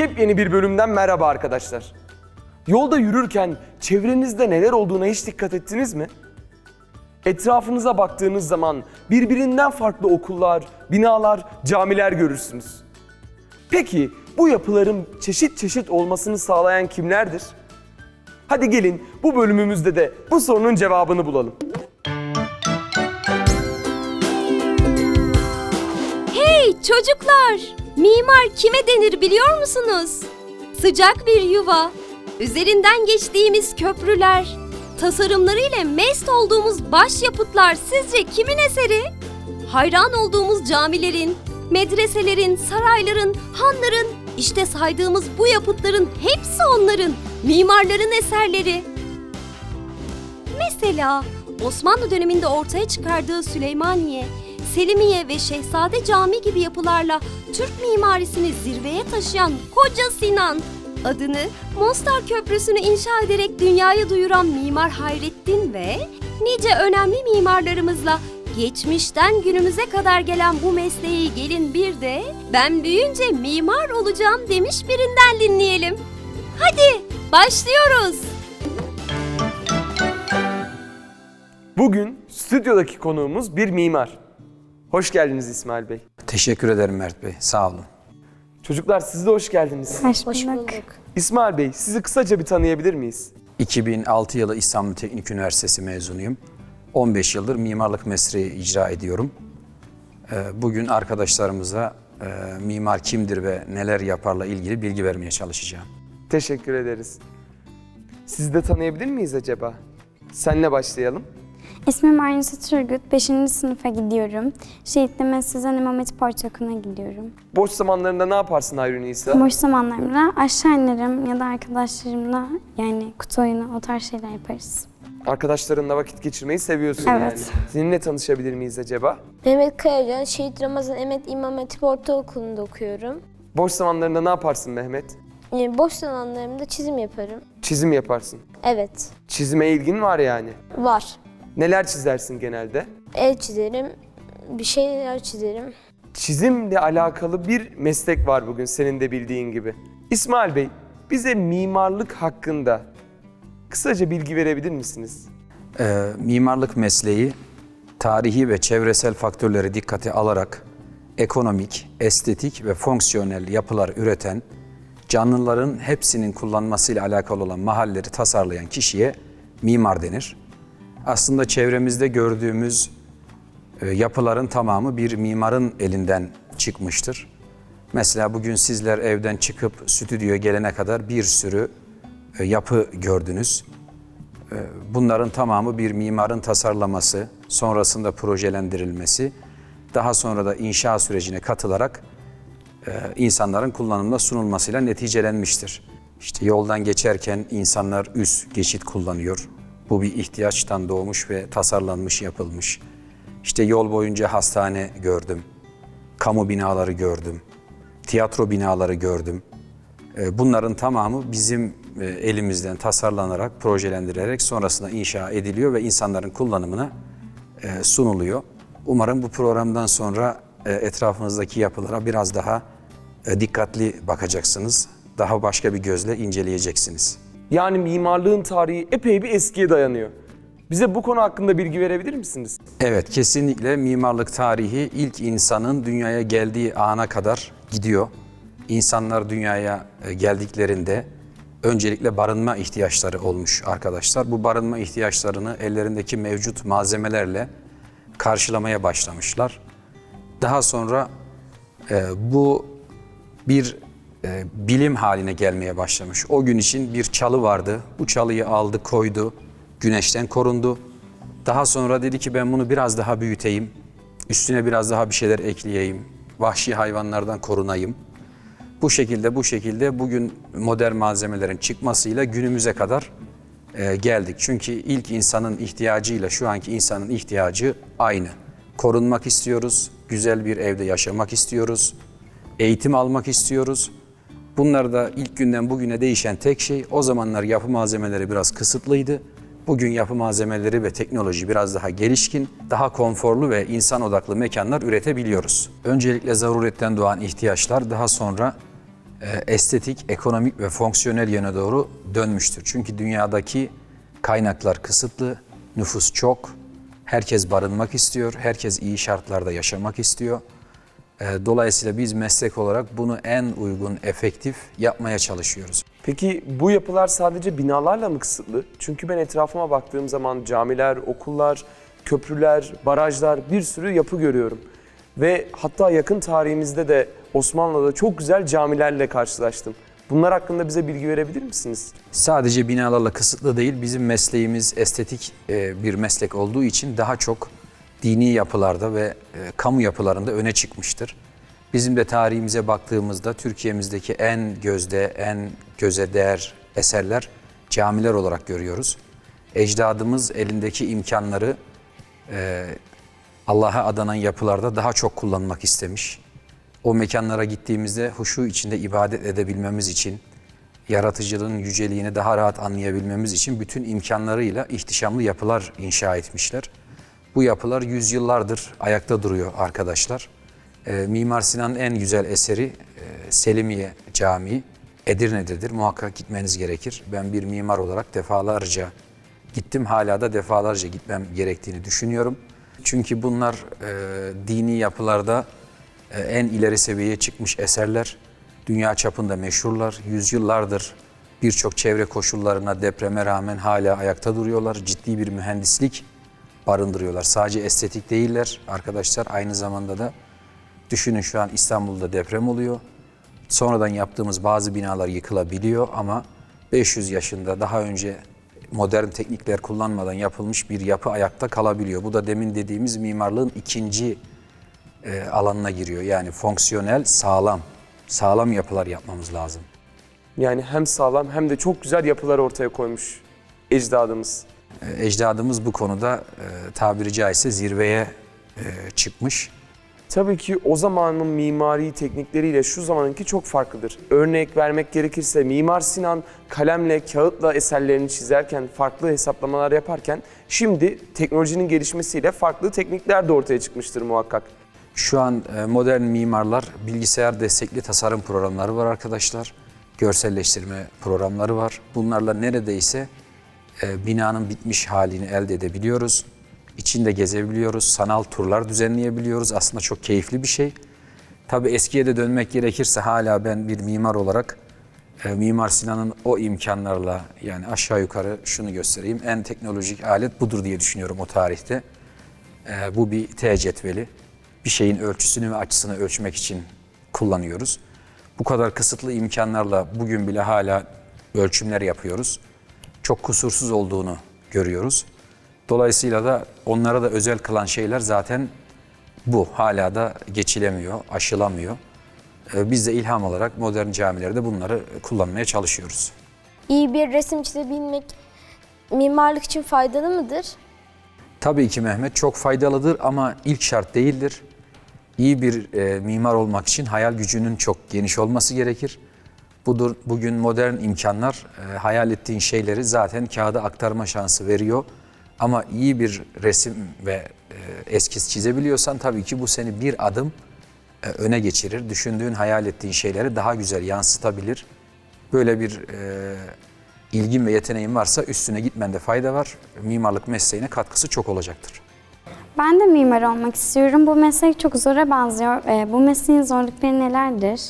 Yepyeni bir bölümden merhaba arkadaşlar. Yolda yürürken çevrenizde neler olduğuna hiç dikkat ettiniz mi? Etrafınıza baktığınız zaman birbirinden farklı okullar, binalar, camiler görürsünüz. Peki bu yapıların çeşit çeşit olmasını sağlayan kimlerdir? Hadi gelin bu bölümümüzde de bu sorunun cevabını bulalım. Hey çocuklar! Mimar kime denir biliyor musunuz? Sıcak bir yuva, üzerinden geçtiğimiz köprüler, tasarımlarıyla mest olduğumuz başyapıtlar sizce kimin eseri? Hayran olduğumuz camilerin, medreselerin, sarayların, hanların, işte saydığımız bu yapıtların hepsi onların, mimarların eserleri. Mesela Osmanlı döneminde ortaya çıkardığı Süleymaniye, Selimiye ve Şehzade Cami gibi yapılarla Türk mimarisini zirveye taşıyan Koca Sinan, adını Mostar Köprüsü'nü inşa ederek dünyaya duyuran Mimar Hayrettin ve nice önemli mimarlarımızla geçmişten günümüze kadar gelen bu mesleği gelin bir de ben büyüyünce mimar olacağım demiş birinden dinleyelim. Hadi başlıyoruz. Bugün stüdyodaki konuğumuz bir mimar. Hoş geldiniz İsmail Bey. Teşekkür ederim Mert Bey. Sağ olun. Çocuklar siz de hoş geldiniz. Hoş bulduk. İsmail Bey sizi kısaca bir tanıyabilir miyiz? 2006 yılı İstanbul Teknik Üniversitesi mezunuyum. 15 yıldır mimarlık mesleği icra ediyorum. Ee, Bugün arkadaşlarımıza e, mimar kimdir ve neler yaparla ilgili bilgi vermeye çalışacağım. Teşekkür ederiz. Sizi de tanıyabilir miyiz acaba? Senle başlayalım. İsmim Aynısı Turgut. 5. sınıfa gidiyorum. Şehitli Meslezan İmam Hatip Ortaokulu'na gidiyorum. Boş zamanlarında ne yaparsın Hayrun İsa? Boş zamanlarımda aşağı inerim ya da arkadaşlarımla yani kutu oyunu o tarz şeyler yaparız. Arkadaşlarınla vakit geçirmeyi seviyorsun Evet. yani. Seninle tanışabilir miyiz acaba? Mehmet Kayacan, Şehit Ramazan Emet İmam Hatip Ortaokulu'nda okuyorum. Boş zamanlarında ne yaparsın Mehmet? Yani boş zamanlarımda çizim yaparım. Çizim yaparsın. Evet, Çizime ilgin var yani. var. Neler çizersin genelde? El çizerim, bir şeyler çizerim. Çizimle alakalı bir meslek var bugün senin de bildiğin gibi. İsmail Bey, bize mimarlık hakkında kısaca bilgi verebilir misiniz? Ee, Mimarlık mesleği tarihi ve çevresel faktörleri dikkate alarak ekonomik, estetik ve fonksiyonel yapılar üreten, canlıların hepsinin kullanmasıyla alakalı olan mahalleri tasarlayan kişiye mimar denir. Aslında çevremizde gördüğümüz e, yapıların tamamı bir mimarın elinden çıkmıştır. Mesela bugün sizler evden çıkıp stüdyoya gelene kadar bir sürü e, yapı gördünüz. E, Bunların tamamı bir mimarın tasarlaması, sonrasında projelendirilmesi, daha sonra da inşa sürecine katılarak insanların kullanımına sunulmasıyla neticelenmiştir. İşte yoldan geçerken insanlar üst geçit kullanıyor. Bu bir ihtiyaçtan doğmuş ve tasarlanmış, yapılmış. İşte yol boyunca hastane gördüm, kamu binaları gördüm, tiyatro binaları gördüm. E, Bunların tamamı bizim e, elimizden tasarlanarak, projelendirilerek sonrasında inşa ediliyor ve insanların kullanımına e, sunuluyor. Umarım bu programdan sonra e, etrafınızdaki yapılara biraz daha dikkatli bakacaksınız. Daha başka bir gözle inceleyeceksiniz. Yani mimarlığın tarihi epey bir eskiye dayanıyor. Bize bu konu hakkında bilgi verebilir misiniz? Evet, kesinlikle mimarlık tarihi ilk insanın dünyaya geldiği ana kadar gidiyor. İnsanlar dünyaya e, geldiklerinde öncelikle barınma ihtiyaçları olmuş arkadaşlar. Bu barınma ihtiyaçlarını ellerindeki mevcut malzemelerle karşılamaya başlamışlar. Daha sonra e, bu bir e, bilim haline gelmeye başlamış. O gün için bir çalı vardı. Bu çalıyı aldı, koydu. Güneşten korundu. Daha sonra dedi ki ben bunu biraz daha büyüteyim. Üstüne biraz daha bir şeyler ekleyeyim. Vahşi hayvanlardan korunayım. Bu şekilde bu şekilde bugün modern malzemelerin çıkmasıyla günümüze kadar e, geldik. Çünkü ilk insanın ihtiyacıyla şu anki insanın ihtiyacı aynı. Korunmak istiyoruz, güzel bir evde yaşamak istiyoruz, eğitim almak istiyoruz. Bunlar da ilk günden bugüne değişen tek şey o zamanlar yapı malzemeleri biraz kısıtlıydı. Bugün yapı malzemeleri ve teknoloji biraz daha gelişkin, daha konforlu ve insan odaklı mekanlar üretebiliyoruz. Öncelikle zaruretten doğan ihtiyaçlar, daha sonra e, estetik, ekonomik ve fonksiyonel yöne doğru dönmüştür. Çünkü dünyadaki kaynaklar kısıtlı, nüfus çok, herkes barınmak istiyor, herkes iyi şartlarda yaşamak istiyor. E, Dolayısıyla biz meslek olarak bunu en uygun, efektif yapmaya çalışıyoruz. Peki bu yapılar sadece binalarla mı kısıtlı? Çünkü ben etrafıma baktığım zaman camiler, okullar, köprüler, barajlar bir sürü yapı görüyorum. Ve hatta yakın tarihimizde de Osmanlı'da çok güzel camilerle karşılaştım. Bunlar hakkında bize bilgi verebilir misiniz? Sadece binalarla kısıtlı değil, bizim mesleğimiz estetik e, bir meslek olduğu için daha çok dini yapılarda ve e, kamu yapılarında öne çıkmıştır. Bizim de tarihimize baktığımızda Türkiye'mizdeki en gözde, en göze değer eserler camiler olarak görüyoruz. Ecdadımız elindeki imkanları e, Allah'a adanan yapılarda daha çok kullanmak istemiş. O mekanlara gittiğimizde huşu içinde ibadet edebilmemiz için, yaratıcılığın yüceliğini daha rahat anlayabilmemiz için bütün imkanlarıyla ihtişamlı yapılar inşa etmişler. Bu yapılar yüzyıllardır ayakta duruyor arkadaşlar. Ee, Mimar Sinan'ın en güzel eseri e, Selimiye Camii Edirne'dedir. Muhakkak gitmeniz gerekir. Ben bir mimar olarak defalarca gittim. Hala da defalarca gitmem gerektiğini düşünüyorum. Çünkü bunlar e, dini yapılarda e, en ileri seviyeye çıkmış eserler. Dünya çapında meşhurlar. Yüzyıllardır birçok çevre koşullarına, depreme rağmen hala ayakta duruyorlar. Ciddi bir mühendislik barındırıyorlar. Sadece estetik değiller arkadaşlar. Aynı zamanda da düşünün şu an İstanbul'da deprem oluyor. Sonradan yaptığımız bazı binalar yıkılabiliyor ama 500 yaşında daha önce modern teknikler kullanmadan yapılmış bir yapı ayakta kalabiliyor. Bu da demin dediğimiz mimarlığın ikinci e, alanına giriyor. Yani fonksiyonel, sağlam, sağlam yapılar yapmamız lazım. Yani hem sağlam hem de çok güzel yapılar ortaya koymuş ecdadımız. E, Ecdadımız bu konuda e, tabiri caizse zirveye e, çıkmış. Tabii ki o zamanın mimari teknikleriyle şu zamanınki çok farklıdır. Örnek vermek gerekirse Mimar Sinan kalemle, kağıtla eserlerini çizerken, farklı hesaplamalar yaparken şimdi teknolojinin gelişmesiyle farklı teknikler de ortaya çıkmıştır muhakkak. Şu an e, modern mimarlar bilgisayar destekli tasarım programları var arkadaşlar. Görselleştirme programları var. Bunlarla neredeyse e, binanın bitmiş halini elde edebiliyoruz. İçinde gezebiliyoruz. Sanal turlar düzenleyebiliyoruz. Aslında çok keyifli bir şey. Tabii eskiye de dönmek gerekirse hala ben bir mimar olarak e, Mimar Sinan'ın o imkanlarla yani aşağı yukarı şunu göstereyim. En teknolojik alet budur diye düşünüyorum o tarihte. E, bu bir T cetveli. Bir şeyin ölçüsünü ve açısını ölçmek için kullanıyoruz. Bu kadar kısıtlı imkanlarla bugün bile hala ölçümler yapıyoruz. Çok kusursuz olduğunu görüyoruz. Dolayısıyla da onlara da özel kılan şeyler zaten bu. Hala da geçilemiyor, aşılamıyor. E, Biz de ilham olarak modern camilerde bunları kullanmaya çalışıyoruz. İyi bir resim çizebilmek mimarlık için faydalı mıdır? Tabii ki Mehmet çok faydalıdır ama ilk şart değildir. İyi bir e, mimar olmak için hayal gücünün çok geniş olması gerekir. Budur, bugün modern imkanlar e, hayal ettiğin şeyleri zaten kağıda aktarma şansı veriyor. Ama iyi bir resim ve e, eskiz çizebiliyorsan tabii ki bu seni bir adım e, öne geçirir. Düşündüğün, hayal ettiğin şeyleri daha güzel yansıtabilir. Böyle bir e, ilgin ve yeteneğin varsa üstüne gitmende fayda var. Mimarlık mesleğine katkısı çok olacaktır. Ben de mimar olmak istiyorum. Bu meslek çok zora benziyor. Ee, bu mesleğin zorlukları nelerdir?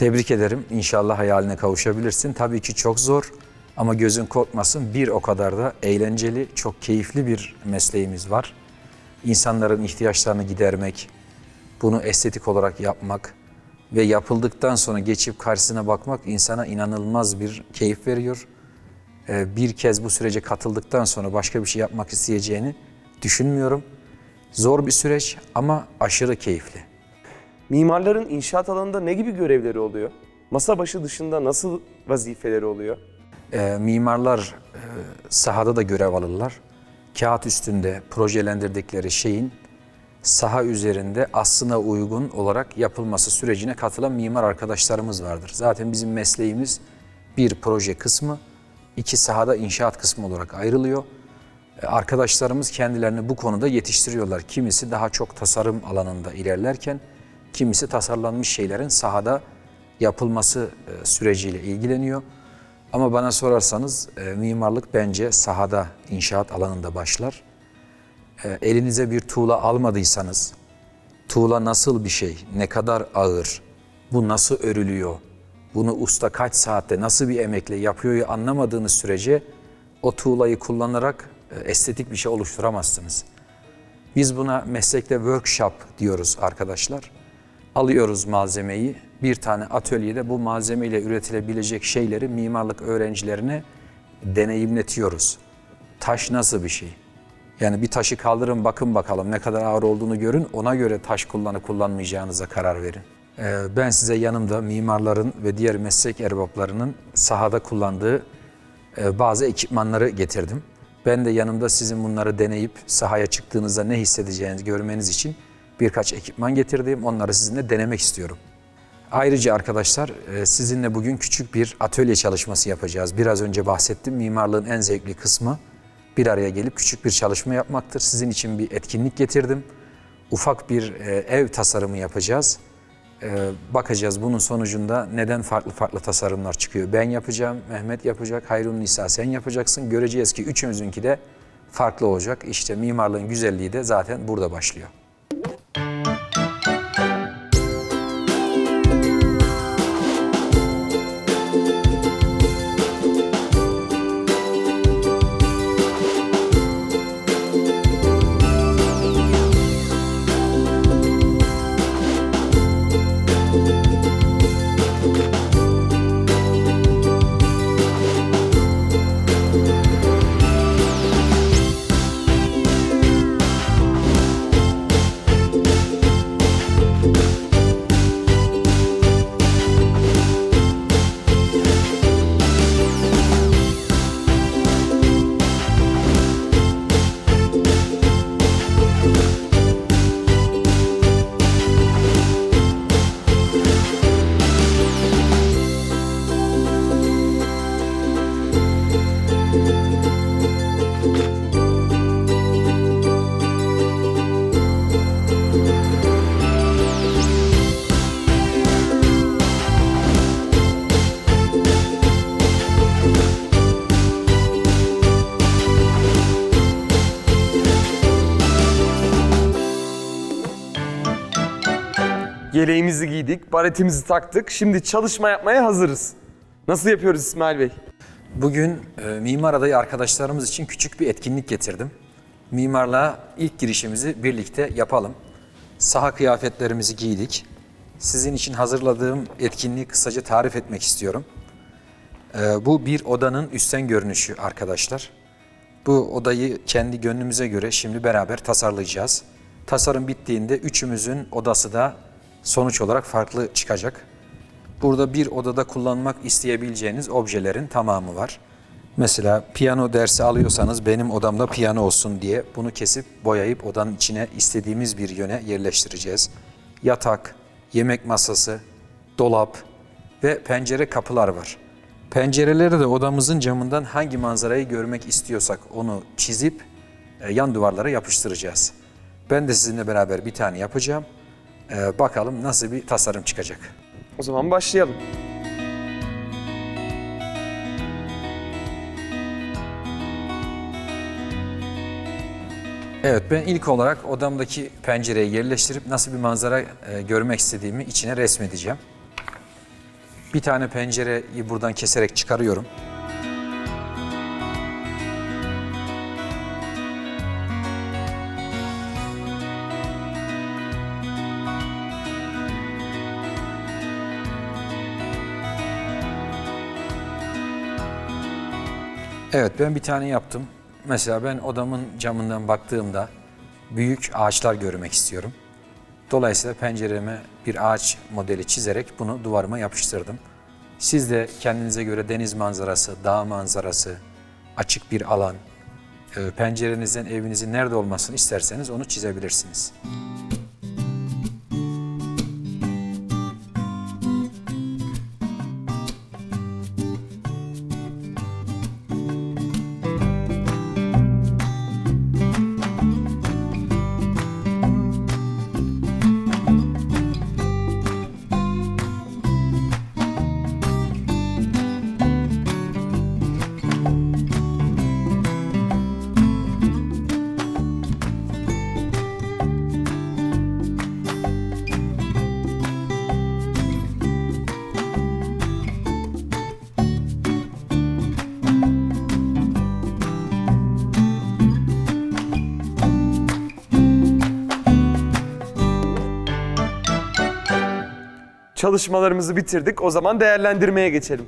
Tebrik ederim. İnşallah hayaline kavuşabilirsin. Tabii ki çok zor ama gözün korkmasın. Bir o kadar da eğlenceli, çok keyifli bir mesleğimiz var. İnsanların ihtiyaçlarını gidermek, bunu estetik olarak yapmak ve yapıldıktan sonra geçip karşısına bakmak insana inanılmaz bir keyif veriyor. Ee, Bir kez bu sürece katıldıktan sonra başka bir şey yapmak isteyeceğini düşünmüyorum. Zor bir süreç ama aşırı keyifli. Mimarların inşaat alanında ne gibi görevleri oluyor? Masa başı dışında nasıl vazifeleri oluyor? E, mimarlar e, sahada da görev alırlar. Kağıt üstünde projelendirdikleri şeyin saha üzerinde aslına uygun olarak yapılması sürecine katılan mimar arkadaşlarımız vardır. Zaten bizim mesleğimiz bir proje kısmı, iki sahada inşaat kısmı olarak ayrılıyor. E, Arkadaşlarımız kendilerini bu konuda yetiştiriyorlar. Kimisi daha çok tasarım alanında ilerlerken, kimisi tasarlanmış şeylerin sahada yapılması e, süreciyle ilgileniyor. Ama bana sorarsanız e, mimarlık bence sahada, inşaat alanında başlar. E, elinize bir tuğla almadıysanız, tuğla nasıl bir şey, ne kadar ağır, bu nasıl örülüyor, bunu usta kaç saatte, nasıl bir emekle yapıyor anlamadığınız sürece o tuğlayı kullanarak estetik bir şey oluşturamazsınız. Biz buna meslekte workshop diyoruz arkadaşlar. Alıyoruz malzemeyi, bir tane atölyede bu malzemeyle üretilebilecek şeyleri mimarlık öğrencilerine deneyimletiyoruz. Taş nasıl bir şey? Yani bir taşı kaldırın bakın bakalım ne kadar ağır olduğunu görün. Ona göre taş kullanıp kullanmayacağınıza karar verin. Ee, Ben size yanımda mimarların ve diğer meslek erbaplarının sahada kullandığı e, bazı ekipmanları getirdim. Ben de yanımda sizin bunları deneyip sahaya çıktığınızda ne hissedeceğinizi görmeniz için birkaç ekipman getirdim. Onları sizinle denemek istiyorum. Ayrıca arkadaşlar e, sizinle bugün küçük bir atölye çalışması yapacağız. Biraz önce bahsettim mimarlığın en zevkli kısmı bir araya gelip küçük bir çalışma yapmaktır. Sizin için bir etkinlik getirdim. Ufak bir e, ev tasarımı yapacağız. E, bakacağız bunun sonucunda neden farklı farklı tasarımlar çıkıyor. Ben yapacağım, Mehmet yapacak, Hayrun Nisa sen yapacaksın. Göreceğiz ki üçümüzünki de farklı olacak. İşte mimarlığın güzelliği de zaten burada başlıyor. Yeleğimizi giydik, baretimizi taktık. Şimdi çalışma yapmaya hazırız. Nasıl yapıyoruz İsmail Bey? Bugün e, mimar adayı arkadaşlarımız için küçük bir etkinlik getirdim. Mimarlığa ilk girişimizi birlikte yapalım. Saha kıyafetlerimizi giydik. Sizin için hazırladığım etkinliği kısaca tarif etmek istiyorum. E, bu bir odanın üstten görünüşü arkadaşlar. Bu odayı kendi gönlümüze göre şimdi beraber tasarlayacağız. Tasarım bittiğinde üçümüzün odası da sonuç olarak farklı çıkacak. Burada bir odada kullanmak isteyebileceğiniz objelerin tamamı var. Mesela piyano dersi alıyorsanız benim odamda piyano olsun diye bunu kesip boyayıp odanın içine istediğimiz bir yöne yerleştireceğiz. Yatak, yemek masası, dolap ve pencere kapılar var. Pencereleri de odamızın camından hangi manzarayı görmek istiyorsak onu çizip e, yan duvarlara yapıştıracağız. Ben de sizinle beraber bir tane yapacağım. E, bakalım nasıl bir tasarım çıkacak. O zaman başlayalım. Evet ben ilk olarak odamdaki pencereyi yerleştirip nasıl bir manzara e, görmek istediğimi içine resmedeceğim. Bir tane pencereyi buradan keserek çıkarıyorum. Evet ben bir tane yaptım. Mesela ben odamın camından baktığımda büyük ağaçlar görmek istiyorum. Dolayısıyla pencereme bir ağaç modeli çizerek bunu duvarıma yapıştırdım. Siz de kendinize göre deniz manzarası, dağ manzarası, açık bir alan, e, pencerenizden evinizin nerede olmasını isterseniz onu çizebilirsiniz. Çalışmalarımızı bitirdik. O zaman değerlendirmeye geçelim.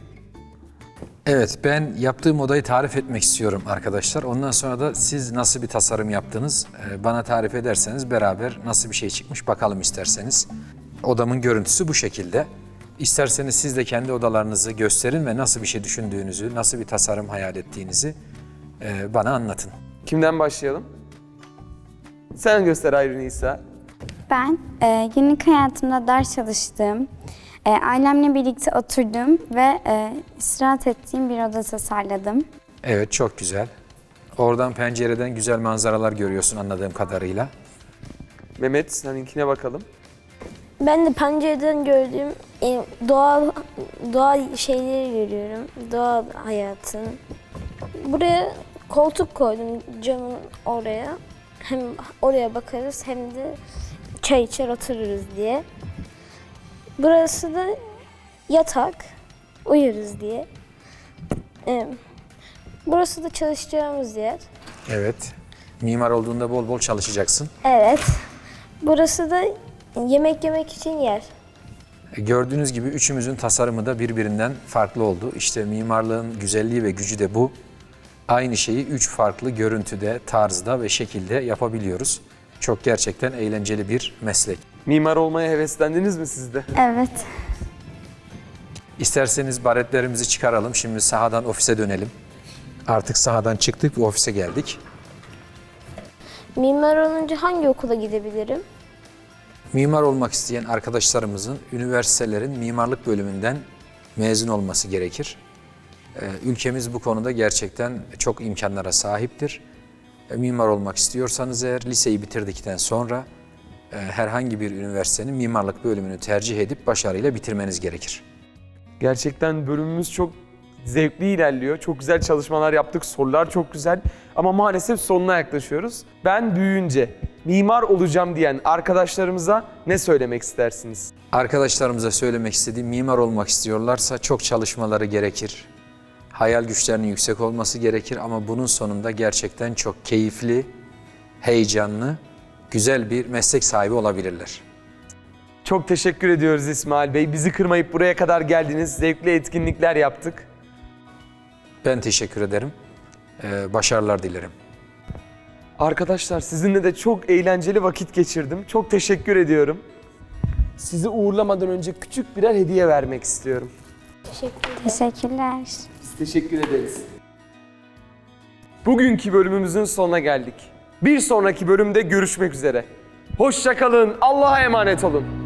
Evet, ben yaptığım odayı tarif etmek istiyorum arkadaşlar. Ondan sonra da siz nasıl bir tasarım yaptınız e, bana tarif ederseniz beraber nasıl bir şey çıkmış bakalım isterseniz. Odamın görüntüsü bu şekilde. İsterseniz siz de kendi odalarınızı gösterin ve nasıl bir şey düşündüğünüzü, nasıl bir tasarım hayal ettiğinizi e, bana anlatın. Kimden başlayalım? Sen göster Ayrı Nisa. Ben e, günlük hayatımda ders çalıştığım, e, ailemle birlikte oturdum ve e, istirahat ettiğim bir oda tasarladım. Evet, çok güzel. Oradan pencereden güzel manzaralar görüyorsun anladığım kadarıyla. Mehmet seninkine bakalım. Ben de pencereden gördüğüm e, doğal doğal şeyleri görüyorum. Doğal hayatın. Buraya koltuk koydum camın oraya. Hem oraya bakarız hem de çay içer otururuz diye. Burası da yatak. Uyuruz diye. E, burası da çalışacağımız yer. Evet. Mimar olduğunda bol bol çalışacaksın. Evet. Burası da yemek yemek için yer. Gördüğünüz gibi üçümüzün tasarımı da birbirinden farklı oldu. İşte mimarlığın güzelliği ve gücü de bu. Aynı şeyi üç farklı görüntüde, tarzda ve şekilde yapabiliyoruz. Çok gerçekten eğlenceli bir meslek. Mimar olmaya heveslendiniz mi siz de? Evet. İsterseniz baretlerimizi çıkaralım. Şimdi sahadan ofise dönelim. Artık sahadan çıktık ve ofise geldik. Mimar olunca hangi okula gidebilirim? Mimar olmak isteyen arkadaşlarımızın üniversitelerin mimarlık bölümünden mezun olması gerekir. Ee, Ülkemiz bu konuda gerçekten çok imkanlara sahiptir. E, Mimar olmak istiyorsanız eğer liseyi bitirdikten sonra e, herhangi bir üniversitenin mimarlık bölümünü tercih edip başarıyla bitirmeniz gerekir. Gerçekten bölümümüz çok zevkli ilerliyor. Çok güzel çalışmalar yaptık. Sorular çok güzel. Ama maalesef sonuna yaklaşıyoruz. Ben büyüyünce mimar olacağım diyen arkadaşlarımıza ne söylemek istersiniz? Arkadaşlarımıza söylemek istediğim mimar olmak istiyorlarsa çok çalışmaları gerekir. Hayal güçlerinin yüksek olması gerekir ama bunun sonunda gerçekten çok keyifli, heyecanlı, güzel bir meslek sahibi olabilirler. Çok teşekkür ediyoruz İsmail Bey. Bizi kırmayıp buraya kadar geldiniz. Zevkli etkinlikler yaptık. Ben teşekkür ederim. Ee, başarılar dilerim. Arkadaşlar sizinle de çok eğlenceli vakit geçirdim. Çok teşekkür ediyorum. Sizi uğurlamadan önce küçük birer hediye vermek istiyorum. Teşekkürler. Teşekkürler. Teşekkür ederiz. Bugünkü bölümümüzün sonuna geldik. Bir sonraki bölümde görüşmek üzere. Hoşçakalın. Allah'a emanet olun.